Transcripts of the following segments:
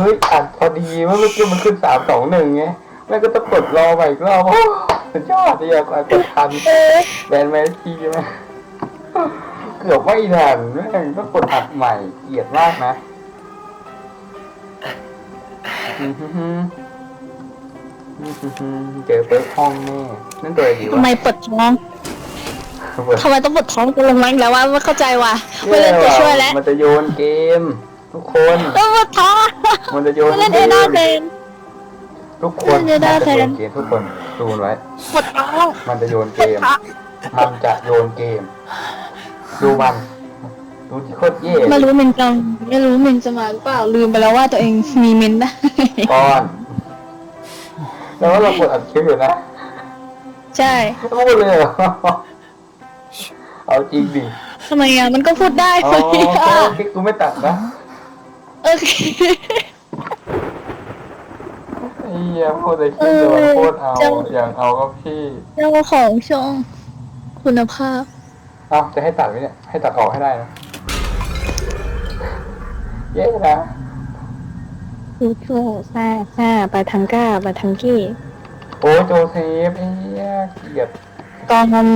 อ้ยอัดพอดีเมื่อกี้มันขึ้นสามสองหนึ่งไงแม่งก็ต้องกดรอไปอีกรอบโอ้สุดยอดเลยอะกว่ากดทันเออแบนแมนทีไหมเกือบไม่ทันแม่งต้องกดอัดใหม่เกลียดมากนะอื้อหือหืออื้อหือหือเจอเปิดห้องแน่นั่นตัวอะไรดีทำวะไมปวดท้องเปิดทำไมต้องปวดท้องกูลงมาอีกแล้วว่าไม่เข้าใจว่ะไม่เล่นตัวช่วยแล้วมันจะโยนเกม ทุกคนต้องปวดท้อง มันจะโยนไม่เล่นเกเอมด้าเซน ทุกคนเล่น Data มันจะโยน Science เกมทุกคนดูมันไว้ปวดท้องมันจะโยนปเกวดมท้องมันจะโยนเกม ดูมันดูที่โคตรเย่ไม่รู้เมนจะไม่รู้เมนจะมาหรือเปล่าลืมไปแล้วว่าตัวเองมีเมนได้ก้อนแล้วว่าเรากดอัดคลิปอยู่นะ ใช่พูดเลยเหรอเอาจริงดิทำไมอะมันก็พูดได้อ๋อคนนี้ก็อะคลิปกูไม่ตัดนะ โอเคไอ้เหี้ยพูดแต่คลิปเดียวมันพูดเอาเจ้าอย่างเอาก็พี่เจ้าของช่องคุณภาพเอาจะให้ตัดไหมเนี่ย ให้ตัดออกให้ได้นะเย้นะดูโชซ่าซ่าไปทางก้าไปทางกี้โอ้โจเซฟไอ้เหี้ยเกลียดตอนมัน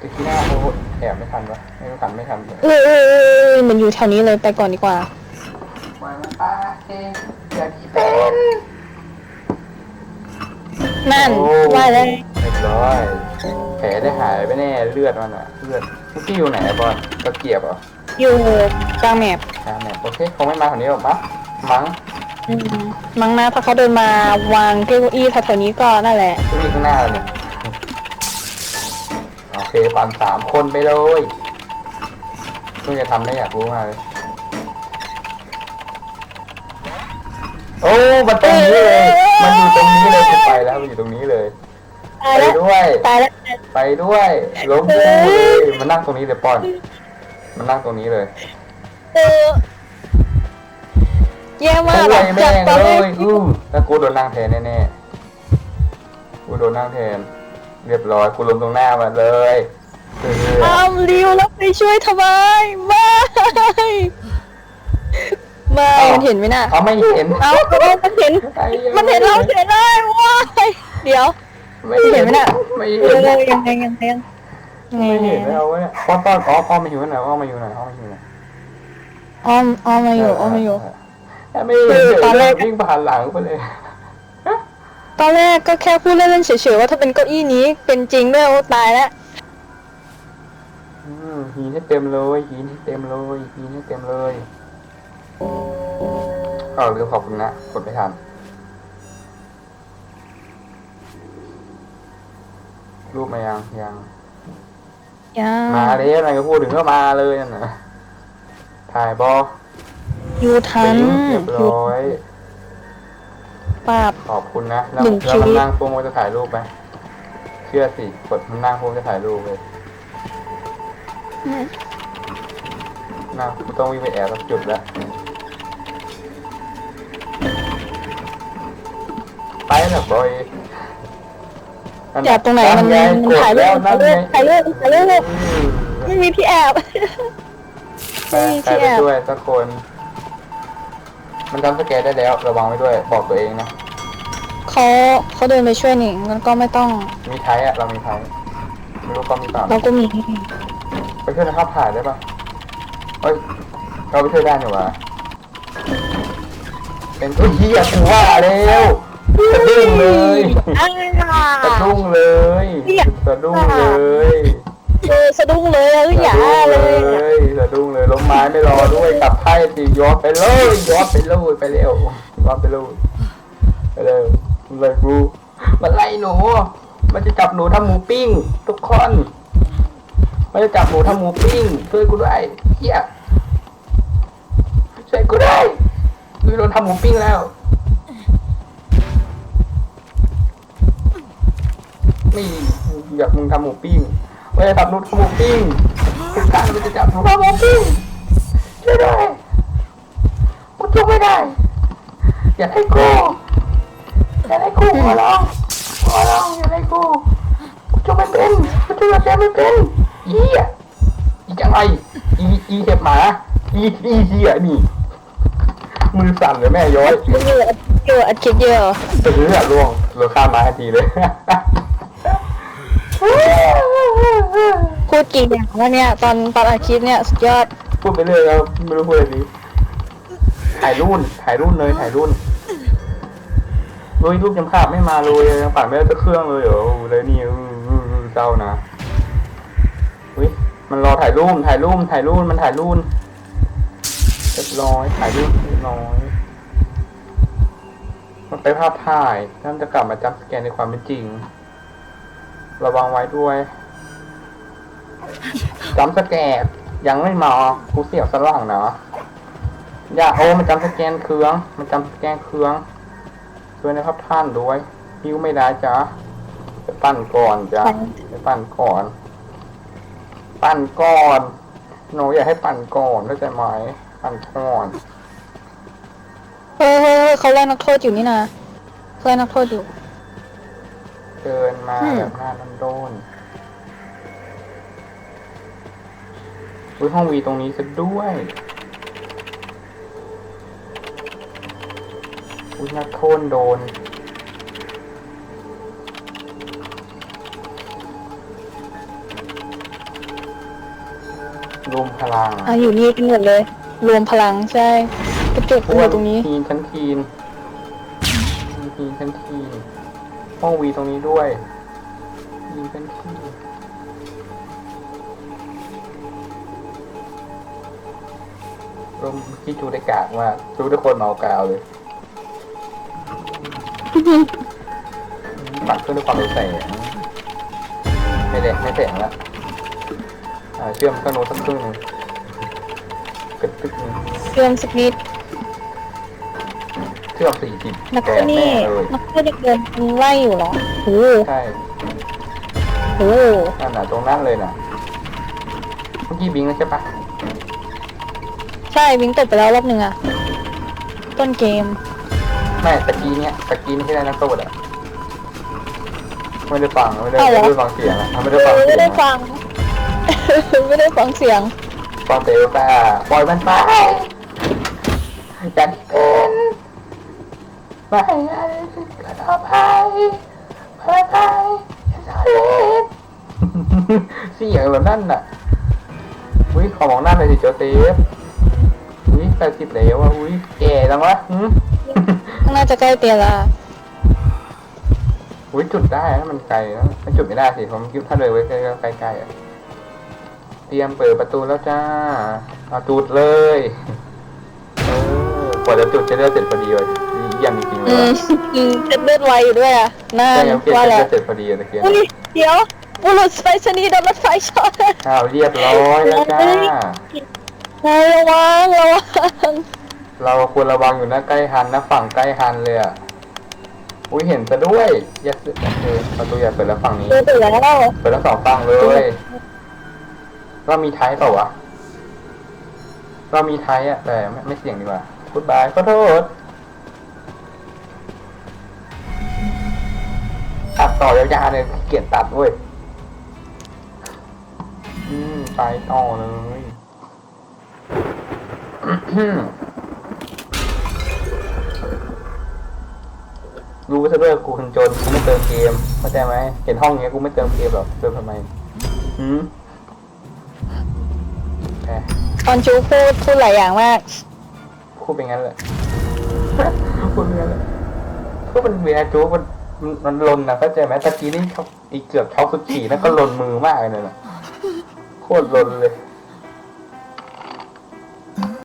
ตะกี้หน้าโอ้แอบไม่ทันวะไม่ทันไม่ทันเลยเออเออเออมันอยู่แถวนี้เลยไปก่อนดีกว่าป ล่อยมันไปอย่าที่เป็นนั่นโอ้ว่าเลยเรียบร้อยแผลได้หายไปแน่เลือดมันอะเลือดเมื่อกี้อยู่ไหนอะบอลตะเกียบเหรออยู่กลางแมปใช่แม่โอเคคงไม่มาแถวนี้หรอกมั้งมั้งอืมมั้งนะถ้าเขาเดินมาวางเก้าอี้แถวๆนี้ก็นั่นแหละ ที่มีข้างหน้าเราเนี่ยโอเคปั่นสามคนไปเลยเพิ่งจะทำได้อยากรู้มากเลย โอ้ มันตรงนี้เลย มันอยู่ตรงนี้เลยกูไปแล้วมันอยู่ตรงนี้เลย ตายไปแล้วด้วย ตายแล้วไปด้วยล้มเลยมันนั่งตรงนี้เลยปอน มันนั่งตรงนี้เลยเออแย่มากโอ้อะยแม่จากงตอนเลแรกยอู้แล้วกูโดนนั่งแทนแน่ๆ กูโดนนั่งแทน เรียบร้อย กูล้มตรงหน้ามันเลยเออทำริวแล้วไปช่วยทำไมไม่ ไม่มันเห็นไหมน่ะ เขาไม่เห็น เอามันเห็น ไอ้หี้ย มันเห็นเราเฉยเลยว้ายเดี๋ยวไม่เห็นเห็นไหมน่ะ ไม่เอเห็นอยังไงยังไงยังไงไม่เห็นแล้วเนี่ยป้อนป้อนอ๋อป้อนมาอยู่ไหนป้อนมาอยู่ไหนป้อนมาอยู่ไหนอ้อมอ้อมมาอยู่อ้อมมาอยู่ แต่ไม่เห็นคือตอนแรก วิ่งผ่านหลังไปเลย ตอนแรกก็แค่พูดเล่นๆเฉยๆว่าถ้าเป็นเก้าอี้นี้เป็นจริงด้วยโอ้ตายแล้วอืมหินให้เต็มเลยหินให้เต็มเลยหินให้เต็มเลย เอาลืมขอบคุณนะกดไม่ทันรูปมายังยังยัง มาเลยอะไรก็พูดถึงก็มาเลยนั่นนะถ่ายบออยู่ทันเรียบร้อย ปราบ ขอบคุณนะ แล้วหนึ่งแล้วชีวิมันต นั่งโป้งว่าจะถ่ายรูปไหมเชื่อสิกดมันนั่งโป้งจะถ่ายรูปเลยนั่งกูต้องวิ่งไปแอบสักจุดแล้ว ไปแล้วบอยนั่นแอบตรงไหนมันไงมันกดถ่ายรูแล้วปนั่นไงถ่ายรูปถ่ายรูปอืมไม่มีที่แอบไปไม่มีใครที่ไปแอบช่วยสักคน มันจำสแกนได้แล้วระวังไว้ด้วยบอกตัวเองนะเขาเขาเดินไปช่วยนี่งั้นก็ไม่ต้อง มีไทยอะเรามีไทยไม่รู้ก็มีเปล่าเราก็มีไปช่วยนะครับถ่ายได้ปะเฮ้ยเราไปช่วยได้หนิวะเป็นตัวเหี้ยกูว่าแล้ว สะดุ้งเลยอ้าสะดุ้งเลยเนี่ยสะดุ้งเลยเออสะดุ้งเลยเอออย่าเลยยสะดุ้งเลยล้มไม้ไม่รอด้วยกลับไพ่สิย้อนไปเลยย้อนไปเลยไปเร็วย้อนไปเลยไปเร็วมันไล่กูมันไล่หนูมันจะจับหนูทำหมูปิ้ง ทุกคนมันจะจับหนูทำหมูปิ้งช่วยกูด้วยเฮียช่วยกูด้วยกูโดนทำหมูปิ้งแล้ว ไม่อยากมึงทำหมูปิ้งไม่ได้ทำหนูทำหมูปิ้งทุกครั้งมันจะจับหนูทำหมูปิ้งช่วยด้วยกูจุกไม่ได้ อย่าให้กูอย่าให้กูขอร้องขอร้องอย่าให้กูกูจุกไม่เป็นกูจุกไม่เป็นอีอะอีจังไรอีอีเห็บหมาอีอีเหี้ยนี่มือสั่นเลยแม่ย้อยมึงเยอะเยอะอัดคลิปเยอะเหรอจะซื้ออะล่วงเราข้ามมาทันทีเลย พูดกี่อย่างวะเนี่ยตอนตอนอัดคลิปเนี่ยสุดยอดพูดไปเรื่อยแล้วไม่รู้พูดอะไรดีถ่ายรุ่นถ่ายรุ่นเลยถ่ายรุ่นลุยรูปยังภาพไม่มาเลยยังผ่านไม่ได้สักเครื่องเลยเหรอโอ้เลยนี่อื้ออื้ออื้อเศร้านะอุ้ยมันรอถ่ายรูปถ่ายรูปถ่ายรูปมันถ่ายรูปเรียบร้อยถ่ายรูปเรียบร้อยมันไปภาพถ่ายนั่นจะกลับมาจับสแกนในความเป็นจริง ระวังไว้ด้วยจำสแกนยังไม่มากูเสียบสล่างเนาะอย่าโอ้มันจำสแกนเครื่อง มันจำสแกนเครื่องช่วยนะครับท่านด้วยหิวไม่ได้จ้ะไปปั้นก่อนจ้ะไปปั้นก่อน ปั้นก่อนหนูอยากให้ปั่นก่อนเข้าใจไหมปั่นก่อนเฮ้ยเฮ้ยเฮ้ยเขาไล่นักโทษอยู่นี่นะเขาไล่นักโทษอยู่ เดินมาอืมแบบหน้านันโดนอุ้ยห้องวีตรงนี้ซะด้วยอุ้ยนักโทษโดนรวมพลังอะอยู่นี่กันหมดเลย รวมพลังใช่กระจุกกันอยู่ตรงนี้ทีนชั้นทีนทีนชั้นทีน ห้องวีตรงนี้ด้วยทีนชั้นทีนรวมที่จูได้กากมากจูได้คนเมากาวเลยปัดขึ้นด้วยความเร็วแสงไม่แดงไม่แสงละอ่าเชื่อมเครื่องโน้ตสักครึ่งหนึ่งกระตึกหนึงเชื่อมสักนิด เชื่อมสี่สิบนักแกโทษแน่นี่เลยนักโทษเด็กเดินไล่อยู่เหรอโอ้โหใช่โอ้โหนั่นน่ะตรงนั้นเลยน่ะเมื่อกี้บิงแล้วใช่ปะใช่วิงตกไปแล้วรอบหนึ่งอะต้นเกม ไม่ตะกี้เนี้ยตะกี้นี่ที่ได้นักโทษอะไม่ได้ฟังไม่ได้อ้าวเหรอ ไม่ได้ฟังเสียงอะไม่ได้ฟังเออเสีไม่ยได้งฟัง ไม่ได้ฟังเสียง ฟังเตลต้าปล่อยมันไปอย่าเป็น ไม่ให้กระทำให้ไปไปอย่าทำเล่นเสียงแบบนั่นน่ะอุ้ยขอมองหน้าหน่อยสิโจเซฟอุ้ยแปดสิบแล้วอะอุ้ยแก่จังวะหืมน่าจะใกล้เตียนละอุ้ยจุดได้นะมันไกลนะมันจุดไม่ได้สิผมคิดถ้าเลยไว้ใกล้ๆใกล้ๆอะเตรียมเปิดประตูแล้วจ้าเอาจุดเลยเออกว่าจะจุดจะได้เสร็จพอดีเลย อืยมว่ะอืมเจ็ดเลือดไวอยู่ด้วยอะน่าใช่ครับเปลี่ยนว่าจะแหละได้เสร็จพอดีเลยตะเกียบอุ้ยเดี๋ยวบุรุษไฟชนีย์โดนรถไฟช็อตอ้าวเรียบร้อยแล้วจ้าระวังระวังเราควรระวังอยู่นะใกล้ฮันนะฝั่งใกล้ฮันเลยอะ อุ้ยเห็นซะด้วยอย่าเสือกเออประตูอย่าเปิดแล้วฝั่งนี้เจอตัวแล้วเปิดทั้งสองฝั่งเลยเรามีไทยเปล่าวะเรามีไทยอะแต่ไม่ไม่เสี่ยงดีกว่าพูดบายขอโทษ ตัดต่อยาวๆเลยขี้เกียจตัดเว้ย อืมไปต่อเลยรู้ซะด้วยกูคนจนกูไม่เติมเกมเข้าใจไหมเห็นห้องเงี้ยกูไม่เติมเกมหรอกเติมทำไมหืมแหมตอนจูพูดพูดหลายอย่างมากพูดเป็นงั้นแหละพูดเป็นงั้นแหละก็มันเวียจูมัน มันลนนะเข้าใจไหมตะกี้นี่เขาอีกเกือบเท้าสุดขี่นั่นก็ลนมือมากเลยนะโคตรลนเลย